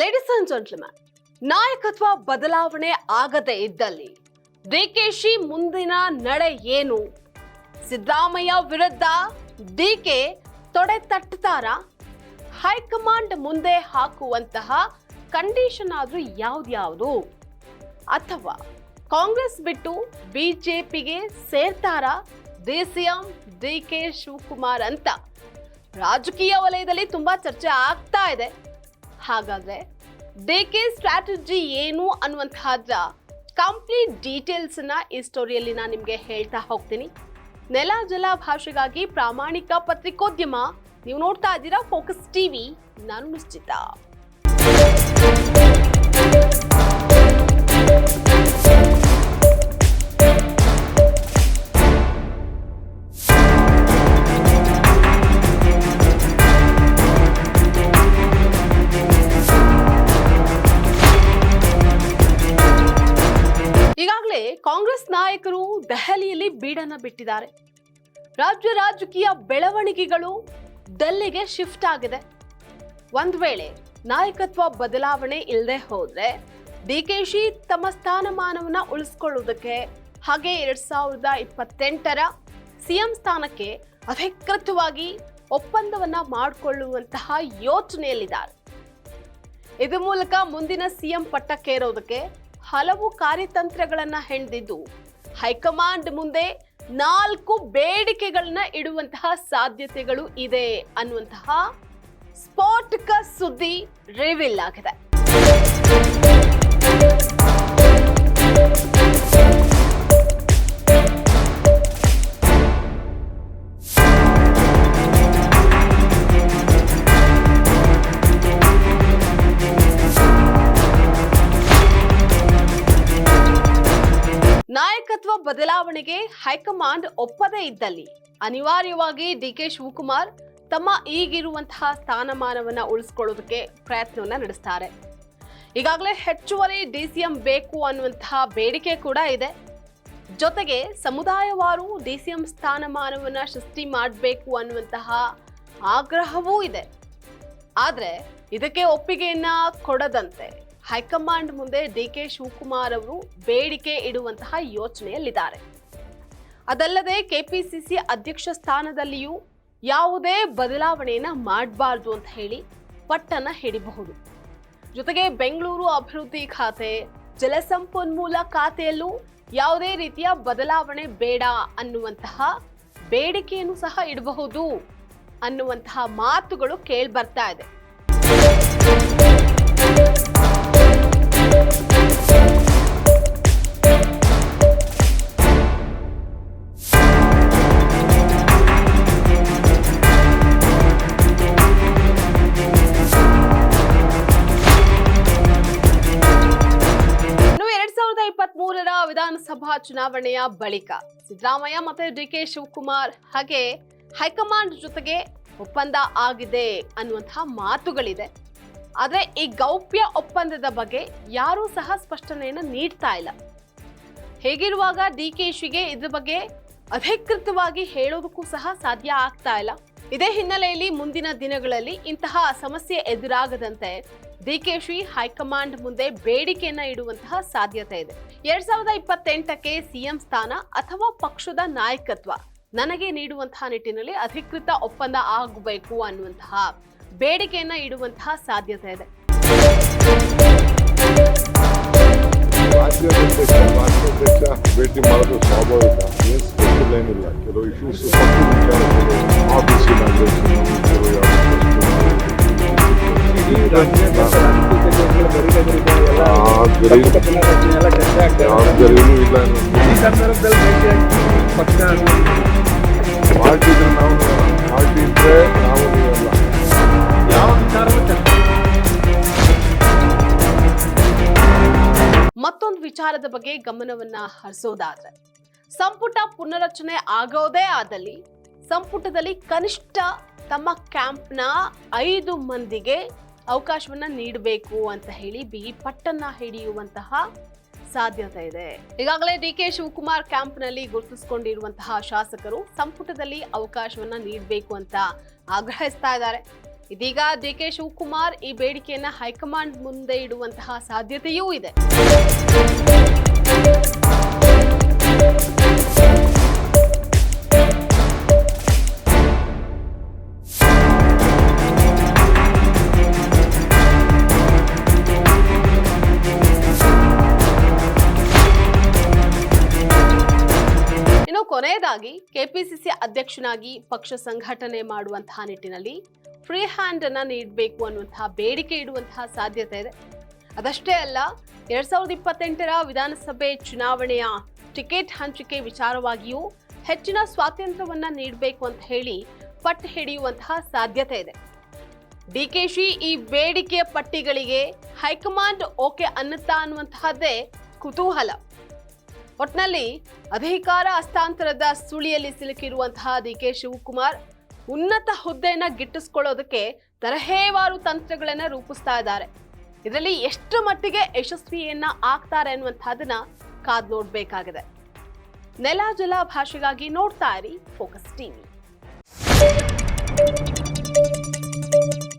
Ladies and gentleman ನಾಯಕತ್ವ ಬದಲಾವಣೆ ಆಗದೇ ಇದ್ದಲ್ಲಿ ಡಿಕೆಶಿ ಮುಂದಿನ ನಡೆ ಏನು? ಸಿದ್ದರಾಮಯ್ಯ ವಿರುದ್ಧ ಡಿಕೆ ತೊಡೆ ತಟ್ಟತಾರ ಹೈಕಮಾಂಡ್ ಮುಂದೆ ಹಾಕುವಂತಹ ಕಂಡೀಷನ್ ಆದರೂ ಯಾವ್ದ್ಯಾವುದು? ಅಥವಾ ಕಾಂಗ್ರೆಸ್ ಬಿಟ್ಟು ಬಿಜೆಪಿಗೆ ಸೇರ್ತಾರ ಎಂ, ಡಿ ಕೆ ಶಿವಕುಮಾರ್ ಅಂತ? ರಾಜಕೀಯ ವಲಯದಲ್ಲಿ ತುಂಬಾ ಚರ್ಚೆ ಆಗ್ತಾ ಇದೆ. ಹಾಗಾದ್ರೆ ಡೇಕೆ ಸ್ಟ್ರಾಟಜಿ ಏನು ಅನ್ನುವಂತಹದ್ರ ಕಂಪ್ಲೀಟ್ ಡೀಟೇಲ್ಸ್ನ ಈ ಸ್ಟೋರಿಯಲ್ಲಿ ನಾನು ನಿಮಗೆ ಹೇಳ್ತಾ ಹೋಗ್ತೀನಿ. ನೆಲ ಜಲ ಭಾಷೆಗಾಗಿ ಪ್ರಾಮಾಣಿಕ ಪತ್ರಿಕೋದ್ಯಮ, ನೀವು ನೋಡ್ತಾ ಇದ್ದೀರಾ ಫೋಕಸ್ ಟಿವಿ ನಾನು ನಿಶ್ಚಿತ. ದೆಹಲಿಯಲ್ಲಿ ಬೀಡನ್ನ ಬಿಟ್ಟಿದ್ದಾರೆ. ರಾಜ್ಯ ರಾಜಕೀಯ ಬೆಳವಣಿಗೆಗಳು ದೆಲ್ಲಿಗೆ ಶಿಫ್ಟ್ ಆಗಿದೆ. ಒಂದ್ ವೇಳೆ ನಾಯಕತ್ವ ಬದಲಾವಣೆ ಇಲ್ಲದೆ ಹೋದ್ರೆ ಡಿಕೆಶಿ ತಮ್ಮ ಸ್ಥಾನಮಾನವನ್ನು ಉಳಿಸ್ಕೊಳ್ಳುವುದಕ್ಕೆ ಹಾಗೆ ಎರಡ್ ಸಾವಿರದ ಇಪ್ಪತ್ತೆಂಟರ ಸಿಎಂ ಸ್ಥಾನಕ್ಕೆ ಅಧಿಕೃತವಾಗಿ ಒಪ್ಪಂದವನ್ನ ಮಾಡಿಕೊಳ್ಳುವಂತಹ ಯೋಚನೆಯಲ್ಲಿದ್ದಾರೆ. ಇದು ಮೂಲಕ ಮುಂದಿನ ಸಿಎಂ ಪಟ್ಟಕ್ಕೇರೋದಕ್ಕೆ ಹಲವು ಕಾರ್ಯತಂತ್ರಗಳನ್ನ ಹೆಣೆದಿದ್ದು ಹೈಕಮಾಂಡ್ ಮುಂದೆ ನಾಲ್ಕು ಬೇಡಿಕೆಗಳನ್ನ ಇಡುವಂತಹ ಸಾಧ್ಯತೆಗಳು ಇದೆ ಅನ್ನುವಂತಹ ಸ್ಫೋಟಕ ಸುದ್ದಿ ರಿವೀಲ್ ಆಗಿದೆ. ಬದಲಾವಣೆಗೆ ಹೈಕಮಾಂಡ್ ಒಪ್ಪದೇ ಇದ್ದಲ್ಲಿ. ಅನಿವಾರ್ಯವಾಗಿ ಡಿಕೆ ಶಿವಕುಮಾರ್ ತಮ್ಮ ಈಗಿರುವಂತಹ ಸ್ಥಾನಮಾನವನ್ನ ಉಳಿಸ್ಕೊಳ್ಳೋದಕ್ಕೆ ಪ್ರಯತ್ನವನ್ನ ನಡೆಸ್ತಾರೆ. ಈಗಾಗಲೇ ಹೆಚ್ಚುವರಿ ಡಿಸಿಎಂ ಬೇಕು ಅನ್ನುವಂತಹ ಬೇಡಿಕೆ ಕೂಡ ಇದೆ. ಜೊತೆಗೆ ಸಮುದಾಯವಾರು ಡಿಸಿಎಂ ಸ್ಥಾನಮಾನವನ್ನು ಸೃಷ್ಟಿ ಮಾಡಬೇಕು ಅನ್ನುವಂತಹ ಆಗ್ರಹವೂ ಇದೆ. ಆದರೆ ಇದಕ್ಕೆ ಒಪ್ಪಿಗೆಯನ್ನ ಕೊಡದಂತೆ ಹೈಕಮಾಂಡ್ ಮುಂದೆ ಡಿ ಕೆ ಶಿವಕುಮಾರ್ ಅವರು ಬೇಡಿಕೆ ಇಡುವಂತಹ ಯೋಚನೆಯಲ್ಲಿದ್ದಾರೆ. ಅದಲ್ಲದೆ ಕೆಪಿಸಿಸಿ ಅಧ್ಯಕ್ಷ ಸ್ಥಾನದಲ್ಲಿಯೂ ಯಾವುದೇ ಬದಲಾವಣೆಯನ್ನ ಮಾಡಬಾರ್ದು ಅಂತ ಹೇಳಿ ಪಟ್ಟನ ಹಿಡಿಬಹುದು. ಜೊತೆಗೆ ಬೆಂಗಳೂರು ಅಭಿವೃದ್ಧಿ ಖಾತೆ, ಜಲಸಂಪನ್ಮೂಲ ಖಾತೆಯಲ್ಲೂ ಯಾವುದೇ ರೀತಿಯ ಬದಲಾವಣೆ ಬೇಡ ಅನ್ನುವಂತಹ ಬೇಡಿಕೆಯನ್ನು ಸಹ ಇಡಬಹುದು ಅನ್ನುವಂತಹ ಮಾತುಗಳು ಕೇಳಿ ಬರ್ತಾ ಇದೆ. ವಿಧಾನಸಭಾ ಚುನಾವಣೆಯ ಬಳಿಕ ಸಿದ್ದರಾಮಯ್ಯ ಮತ್ತೆ ಡಿ ಕೆ ಶಿವಕುಮಾರ್ ಹಾಗೆ ಹೈಕಮಾಂಡ್ ಜೊತೆಗೆ ಒಪ್ಪಂದ ಆಗಿದೆ ಅನ್ನುವಂತಹ ಮಾತುಗಳಿದೆ. ಆದರೆ ಈ ಗೌಪ್ಯ ಒಪ್ಪಂದದ ಬಗ್ಗೆ ಯಾರೂ ಸಹ ಸ್ಪಷ್ಟನೆಯನ್ನು ನೀಡ್ತಾ ಇಲ್ಲ. ಹೇಗಿರುವಾಗ ಡಿ ಕೆ ಶಿಗೆ ಇದ್ರ ಬಗ್ಗೆ ಅಧಿಕೃತವಾಗಿ ಹೇಳೋದಕ್ಕೂ ಸಹ ಸಾಧ್ಯ ಆಗ್ತಾ ಇಲ್ಲ. ಇದೇ ಹಿನ್ನೆಲೆಯಲ್ಲಿ ಮುಂದಿನ ದಿನಗಳಲ್ಲಿ ಇಂತಹ ಸಮಸ್ಯೆ ಎದುರಾಗದಂತೆ ಡಿಕೆಶಿ ಹೈಕಮಾಂಡ್ ಮುಂದೆ ಬೇಡಿಕೆಯನ್ನ ಇಡುವಂತಹ ಸಾಧ್ಯತೆ ಇದೆ. ಎರಡ್ ಸಾವಿರದ ಇಪ್ಪತ್ತೆಂಟಕ್ಕೆ ಸಿಎಂ ಸ್ಥಾನ ಅಥವಾ ಪಕ್ಷದ ನಾಯಕತ್ವ ನನಗೆ ನೀಡುವಂತಹ ನಿಟ್ಟಿನಲ್ಲಿ ಅಧಿಕೃತ ಒಪ್ಪಂದ ಆಗಬೇಕು ಅನ್ನುವಂತಹ ಬೇಡಿಕೆಯನ್ನ ಇಡುವಂತಹ ಸಾಧ್ಯತೆ ಇದೆ. ರಾಜ್ಯಾಧ್ಯಕ್ಷ ಭೇಟಿ ಮಾಡೋದು ಸ್ವಾಭಾವಿಕ. ಏನು ಸ್ಪೆಷಲ್ ಏನಿಲ್ಲ. ಕೆಲವು ಇಶ್ಯೂಸ್ ಪಕ್ಷ ವಿಚಾರಗಳು ಆಫೀಸ್ ಇನಾಗ್ರೇಷನ್ ಕೆಲವು ಯಾವ್ದರಿಗೂ ಇಲ್ಲ ಪಾರ್ಟಿ ನಾವು ಪಾರ್ಟಿ ಇದ್ರೆ ನಾವು ನೀವಲ್ಲ ವಿಚಾರದ ಬಗ್ಗೆ ಗಮನವನ್ನ ಹರಿಸೋದಾದ್ರೆ, ಸಂಪುಟ ಪುನರಚನೆ ಆಗೋದೇ ಆದಲ್ಲಿ, ಸಂಪುಟದಲ್ಲಿ ಕನಿಷ್ಠ ತಮ್ಮ ಕ್ಯಾಂಪ್ನ ಐದು ಮಂದಿಗೆ ಅವಕಾಶವನ್ನ ನೀಡಬೇಕು ಅಂತ ಹೇಳಿ ಬಿಗಿ ಪಟ್ಟನ್ನ ಹಿಡಿಯುವಂತಹ ಸಾಧ್ಯತೆ ಇದೆ. ಈಗಾಗಲೇ ಡಿ ಕೆ ಶಿವಕುಮಾರ್ ಕ್ಯಾಂಪ್ನಲ್ಲಿ ಗುರುತಿಸಿಕೊಂಡಿರುವಂತಹ ಶಾಸಕರು ಸಂಪುಟದಲ್ಲಿ ಅವಕಾಶವನ್ನ ನೀಡಬೇಕು ಅಂತ ಆಗ್ರಹಿಸ್ತಾ ಇದ್ದಾರೆ. ಇದೀಗ ಡಿ ಕೆ ಶಿವಕುಮಾರ್ ಈ ಬೇಡಿಕೆಯನ್ನ ಹೈಕಮಾಂಡ್ ಮುಂದೆ ಇಡುವಂತಹ ಸಾಧ್ಯತೆಯೂ ಇದೆ. ಕೊನೆಯದಾಗಿ ಕೆಪಿಸಿಸಿ ಅಧ್ಯಕ್ಷನಾಗಿ ಪಕ್ಷ ಸಂಘಟನೆ ಮಾಡುವಂತಹ ನಿಟ್ಟಿನಲ್ಲಿ ಫ್ರೀ ಹ್ಯಾಂಡ್ ಅನ್ನ ನೀಡಬೇಕು ಅನ್ನುವಂತಹ ಬೇಡಿಕೆ ಇಡುವಂತಹ ಸಾಧ್ಯತೆ ಇದೆ. ಅದಷ್ಟೇ ಅಲ್ಲ, ಎರಡ್ ಸಾವಿರದ ಇಪ್ಪತ್ತೆಂಟರ ವಿಧಾನಸಭೆ ಚುನಾವಣೆಯ ಟಿಕೆಟ್ ಹಂಚಿಕೆ ವಿಚಾರವಾಗಿಯೂ ಹೆಚ್ಚಿನ ಸ್ವಾತಂತ್ರ್ಯವನ್ನ ನೀಡಬೇಕು ಅಂತ ಹೇಳಿ ಪಟ್ಟು ಹಿಡಿಯುವಂತಹ ಸಾಧ್ಯತೆ ಇದೆ. ಡಿಕೆಶಿ ಈ ಬೇಡಿಕೆಯ ಪಟ್ಟಿಗಳಿಗೆ ಹೈಕಮಾಂಡ್ ಓಕೆ ಅನ್ನುತ್ತಾ ಅನ್ನುವಂತಹದ್ದೇ ಕುತೂಹಲ. ಒಟ್ನಲ್ಲಿ ಅಧಿಕಾರ ಹಸ್ತಾಂತರದ ಸುಳಿಯಲ್ಲಿ ಸಿಲುಕಿರುವಂತಹ ಡಿ ಕೆ ಶಿವಕುಮಾರ್ ಉನ್ನತ ಹುದ್ದೆಯನ್ನ ಗಿಟ್ಟಿಸ್ಕೊಳ್ಳೋದಕ್ಕೆ ತರಹೇವಾರು ತಂತ್ರಗಳನ್ನ ರೂಪಿಸ್ತಾ ಇದ್ದಾರೆ. ಇದರಲ್ಲಿ ಎಷ್ಟು ಮಟ್ಟಿಗೆ ಯಶಸ್ವಿಯನ್ನ ಆಗ್ತಾರೆ ಅನ್ನುವಂಥದ್ದನ್ನ ಕಾದ್ ನೋಡ್ಬೇಕಾಗಿದೆ. ನೆಲ ಜಲ ಭಾಷೆಗಾಗಿ ನೋಡ್ತಾ ಇರಿ ಫೋಕಸ್ ಟಿವಿ